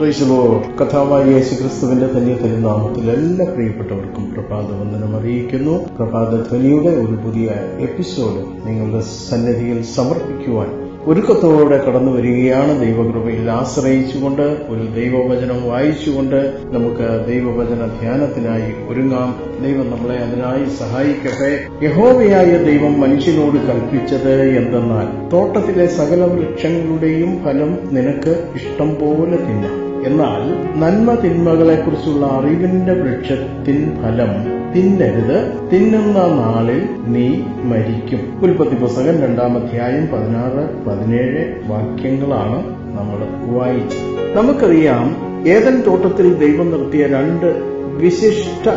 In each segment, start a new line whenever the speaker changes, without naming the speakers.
പ്രൈസലോ കഥാവായ യേശു ക്രിസ്തുവിന്റെ തന്നെ തിരുനാമത്തിൽ എല്ലാ പ്രിയപ്പെട്ടവർക്കും പ്രഭാത വന്ദനം അറിയിക്കുന്നു. പ്രഭാത ധ്വനിയുടെ ഒരു പുതിയ എപ്പിസോഡ് നിങ്ങളുടെ സന്നിധിയിൽ സമർപ്പിക്കുവാൻ ഒരുക്കത്തോടെ കടന്നു വരികയാണ്. ദൈവകൃപയിൽ ആശ്രയിച്ചുകൊണ്ട് ഒരു ദൈവവചനം വായിച്ചുകൊണ്ട് നമുക്ക് ദൈവവചന ധ്യാനത്തിനായി ഒരുങ്ങാം. ദൈവം നമ്മളെ അതിനായി സഹായിക്കട്ടെ. യഹോവയായ ദൈവം മനുഷ്യനോട് കൽപ്പിച്ചത് എന്തെന്നാൽ തോട്ടത്തിലെ സകല വൃക്ഷങ്ങളുടെയും ഫലം നിനക്ക് ഇഷ്ടം പോലെ തിന്നാം. എന്നാൽ നന്മ തിന്മകളെക്കുറിച്ചുള്ള അറിവിന്റെ വൃക്ഷത്തിൻ ഫലം തിന്നരുത്. തിന്നുന്ന നാളിൽ നീ മരിക്കും. ഉൽപ്പത്തി പുസ്തകം രണ്ടാമധ്യായം പതിനാറ് പതിനേഴ് വാക്യങ്ങളാണ് നമ്മൾ വായിച്ചത്. നമുക്കറിയാം ഏതൻ തോട്ടത്തിൽ ദൈവം നിർത്തിയ രണ്ട് വിശിഷ്ട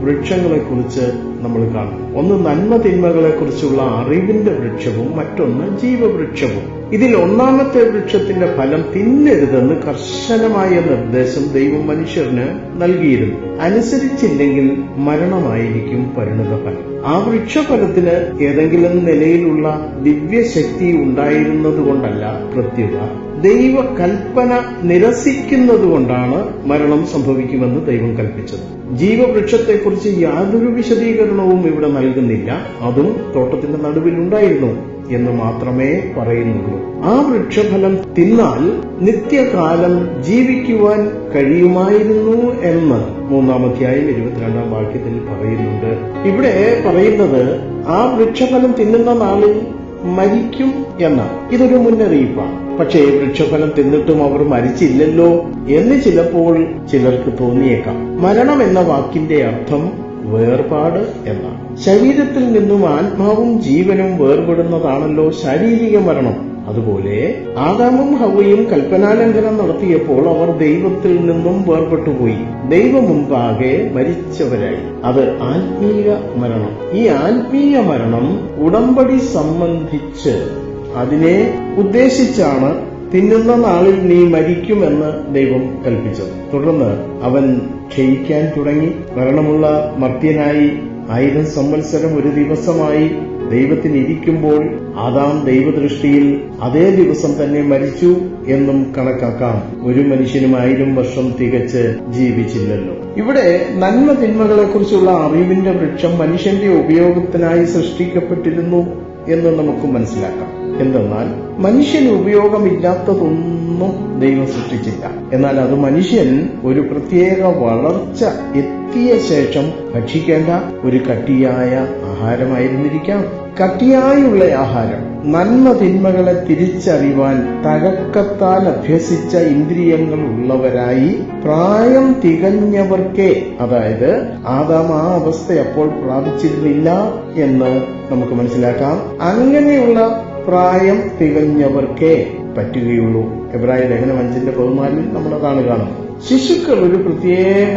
വൃക്ഷങ്ങളെക്കുറിച്ച് നമ്മൾ കാണും. ഒന്ന് നന്മ തിന്മകളെക്കുറിച്ചുള്ള അറിവിന്റെ വൃക്ഷവും മറ്റൊന്ന് ജീവവൃക്ഷവും. ഇതിൽ ഒന്നാമത്തെ വൃക്ഷത്തിന്റെ ഫലം തിന്നരുതെന്ന് കർശനമായ നിർദ്ദേശം ദൈവം മനുഷ്യന് നൽകിയിരുന്നു. അനുസരിച്ചില്ലെങ്കിൽ മരണമായിരിക്കും പരിണത ഫലം. ആ വൃക്ഷഫലത്തിന് ഏതെങ്കിലും നിലയിലുള്ള ദിവ്യശക്തി ഉണ്ടായിരുന്നതുകൊണ്ടല്ല പ്രത്യുത ദൈവകൽപ്പന നിരസിക്കുന്നതുകൊണ്ടാണ് മരണം സംഭവിക്കുമെന്ന് ദൈവം കൽപ്പിച്ചത്. ജീവവൃക്ഷത്തെക്കുറിച്ച് യാതൊരു വിശദീകരണവും ഇവിടെ നൽകുന്നില്ല. അതും തോട്ടത്തിന്റെ നടുവിലുണ്ടായിരുന്നു. എന്ന് മാത്രമേ പറയുന്നുള്ളൂ. ആ വൃക്ഷഫലം തിന്നാൽ നിത്യകാലം ജീവിക്കുവാൻ കഴിയുമായിരുന്നു എന്ന് മൂന്നാമധ്യായം ഇരുപത്തിരണ്ടാം വാക്യത്തിൽ പറയുന്നുണ്ട്. ഇവിടെ പറയുന്നത് ആ വൃക്ഷഫലം തിന്നുന്ന നാളിൽ മരിക്കും എന്ന് ഇതൊരു മുന്നറിയിപ്പാണ്. പക്ഷേ വൃക്ഷഫലം തിന്നിട്ടും അവർ മരിച്ചില്ലല്ലോ എന്ന് ചിലപ്പോൾ ചിലർക്ക് തോന്നിയേക്കാം. മരണം എന്ന വാക്കിന്റെ അർത്ഥം വേർപാട് എന്നാണ്. ശരീരത്തിൽ നിന്നും ആത്മാവും ജീവനും വേർപെടുന്നതാണല്ലോ ശാരീരിക മരണം. അതുപോലെ ആദാമും ഹവയും കൽപ്പനാലംഘനം നടത്തിയപ്പോൾ അവർ ദൈവത്തിൽ നിന്നും വേർപെട്ടുപോയി. ദൈവമുമ്പാകെ മരിച്ചവരായി. അത് ആത്മീയ മരണം. ഈ ആത്മീയ മരണം ഉടമ്പടി സംബന്ധിച്ച് അതിനെ ഉദ്ദേശിച്ചാണ് തിന്നുന്ന നാളിൽ നീ മരിക്കുമെന്ന് ദൈവം കൽപ്പിച്ചത് തുടർന്ന് അവൻ ക്ഷയിക്കാൻ തുടങ്ങി. മരണമുള്ള മർത്യനായി ആയിരം സംവത്സരം ഒരു ദിവസമായി ദൈവത്തിനിരിക്കുമ്പോൾ ആദാം ദൈവദൃഷ്ടിയിൽ അതേ ദിവസം തന്നെ മരിച്ചു എന്നും കണക്കാക്കാം. ഒരു മനുഷ്യനും ആയിരം വർഷം തികച്ച് ജീവിച്ചില്ലല്ലോ. ഇവിടെ നന്മ തിന്മകളെക്കുറിച്ചുള്ള അറിവിന്റെ വൃക്ഷം മനുഷ്യന്റെ ഉപയോഗത്തിനായി സൃഷ്ടിക്കപ്പെട്ടിരുന്നു. എന്ന് നമുക്ക് മനസ്സിലാക്കാം. എന്തെന്നാൽ മനുഷ്യന് ഉപയോഗമില്ലാത്തതൊന്നും ദൈവം സൃഷ്ടിച്ചില്ല. എന്നാൽ അത് മനുഷ്യൻ ഒരു പ്രത്യേക വളർച്ച എത്തിയ ശേഷം ഭക്ഷിക്കേണ്ട ഒരു കട്ടിയായ ആഹാരമായിരുന്നിരിക്കാം. കട്ടിയായുള്ള ആഹാരം നന്മ തിന്മകളെ തിരിച്ചറിവാൻ തഴക്കത്താൽ അഭ്യസിച്ച ഇന്ദ്രിയങ്ങൾ ഉള്ളവരായി പ്രായം തികഞ്ഞവർക്കേ അതായത് ആദാം ആ അവസ്ഥ അപ്പോൾ പ്രാപിച്ചിരുന്നില്ല എന്ന് നമുക്ക് മനസ്സിലാക്കാം. അങ്ങനെയുള്ള പ്രായം തികഞ്ഞവർക്കേ പറ്റുകയുള്ളൂ. എബ്രാഹിം ലേഖനം അഞ്ചിന്റെ പതിനാലിൽ നമ്മൾ അതാണ് കാണുന്നത്. ശിശുക്കൾ ഒരു പ്രത്യേക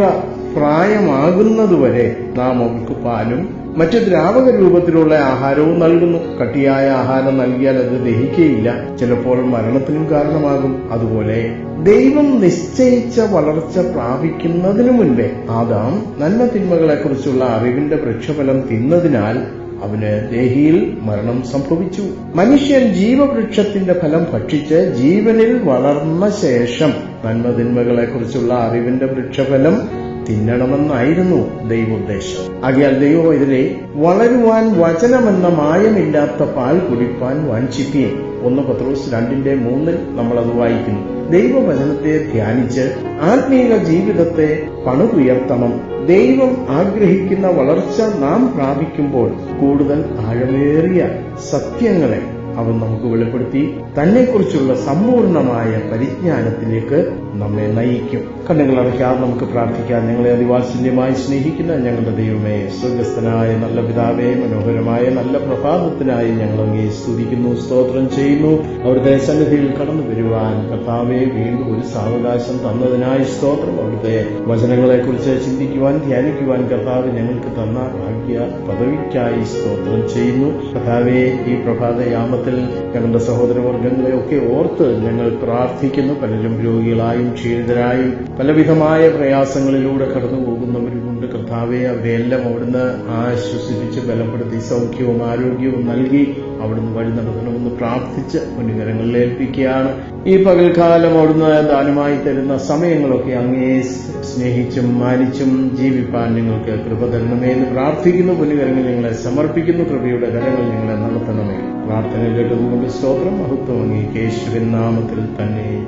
പ്രായമാകുന്നതുവരെ നാം അവർക്ക് പാലും മറ്റു ദ്രാവക രൂപത്തിലുള്ള ആഹാരവും നൽകുന്നു. കട്ടിയായ ആഹാരം നൽകിയാൽ അത് ദഹിക്കുകയില്ല ചിലപ്പോൾ മരണത്തിനും കാരണമാകും. അതുപോലെ ദൈവം നിശ്ചയിച്ച വളർച്ച പ്രാപിക്കുന്നതിനു മുൻപേ ആദാം നന്മ തിന്മകളെക്കുറിച്ചുള്ള അറിവിന്റെ വൃക്ഷഫലം തിന്നതിനാൽ അവന് ദേഹിയിൽ മരണം സംഭവിച്ചു. മനുഷ്യൻ ജീവവൃക്ഷത്തിന്റെ ഫലം ഭക്ഷിച്ച് ജീവനിൽ വളർന്ന ശേഷം നന്മതിന്മകളെക്കുറിച്ചുള്ള അറിവിന്റെ വൃക്ഷഫലം തിന്നണമെന്നായിരുന്നു ദൈവോദ്ദേശം. ആകിയാൽ ദൈവം ഇതിനെ വളരുവാൻ വചനമെന്ന മായമില്ലാത്ത പാൽ കുടിപ്പാൻ വാഞ്ചിപ്പിയും ഒന്ന് പത്രോസ് രണ്ടിന്റെ മൂന്നിൽ നമ്മൾ അത് വായിക്കുന്നു. ദൈവവചനത്തെ ധ്യാനിച്ച് ആത്മീയ ജീവിതത്തെ പണുതുയർത്തണം. ദൈവം ആഗ്രഹിക്കുന്ന വളർച്ച നാം പ്രാപിക്കുമ്പോൾ കൂടുതൽ ആഴമേറിയ സത്യങ്ങളെ അവൻ നമുക്ക് വെളിപ്പെടുത്തി. തന്നെക്കുറിച്ചുള്ള സമ്പൂർണമായ പരിജ്ഞാനത്തിലേക്ക് നമ്മെ നയിക്കും. കണ്ണുകൾ അടയ്ക്കാതെ നമുക്ക് പ്രാർത്ഥിക്കാം. ഞങ്ങളെ അതിവാത്സല്യമായി സ്നേഹിക്കുന്ന ഞങ്ങളുടെ ദൈവമേ സ്വർഗസ്ഥനായ നല്ല പിതാവേ മനോഹരമായ നല്ല പ്രഭാതത്തിനായി ഞങ്ങൾ അങ്ങേ സ്തുതിക്കുന്നു സ്തോത്രം ചെയ്യുന്നു. അവരുടെ സന്നിധിയിൽ കടന്നു വരുവാൻ കർത്താവെ വീണ്ടും ഒരു സാവകാശം തന്നതിനായി സ്തോത്രം അവിടുത്തെ വചനങ്ങളെക്കുറിച്ച് ചിന്തിക്കുവാൻ ധ്യാനിക്കുവാൻ കർത്താവ് ഞങ്ങൾക്ക് തന്ന ഭാഗ്യ പദവിക്കായി സ്തോത്രം ചെയ്യുന്നു. കഥാവെ ഈ പ്രഭാതയാമത്തിൽ ഞങ്ങളുടെ സഹോദരവർഗങ്ങളെ ഒക്കെ ഓർത്ത് ഞങ്ങൾ പ്രാർത്ഥിക്കുന്നു. പലരും രോഗികളായും ക്ഷീണിതരായും പലവിധമായ പ്രയാസങ്ങളിലൂടെ കടന്നു പോകുന്നവരുമുണ്ട് കർത്താവെ അവരെയെല്ലാം അവിടുന്ന് ആശ്വസിപ്പിച്ച് ബലപ്പെടുത്തി സൗഖ്യവും ആരോഗ്യവും നൽകി അവിടുന്ന് വഴി നടത്തണമെന്ന് പ്രാർത്ഥിച്ച് മുൻകരങ്ങളിൽ ഏൽപ്പിക്കുകയാണ്. ഈ പകൽക്കാലം അവിടുന്ന് ദാനമായി തരുന്ന സമയങ്ങളൊക്കെ അങ്ങേ സ്നേഹിച്ചും മാനിച്ചും ജീവിപ്പാൻ നിങ്ങൾക്ക് കൃപ തരണമേ എന്ന് പ്രാർത്ഥിക്കുന്നു. മുൻകരങ്ങൾ നിങ്ങളെ സമർപ്പിക്കുന്നു. കൃപയുടെ കരങ്ങൾ നിങ്ങളെ നടത്തണമേ. പ്രാർത്ഥന കേട്ടതുകൊണ്ട് സ്തോത്രം. മഹത്വം അങ്ങേക്ക് നാമത്തിൽ തന്നെ.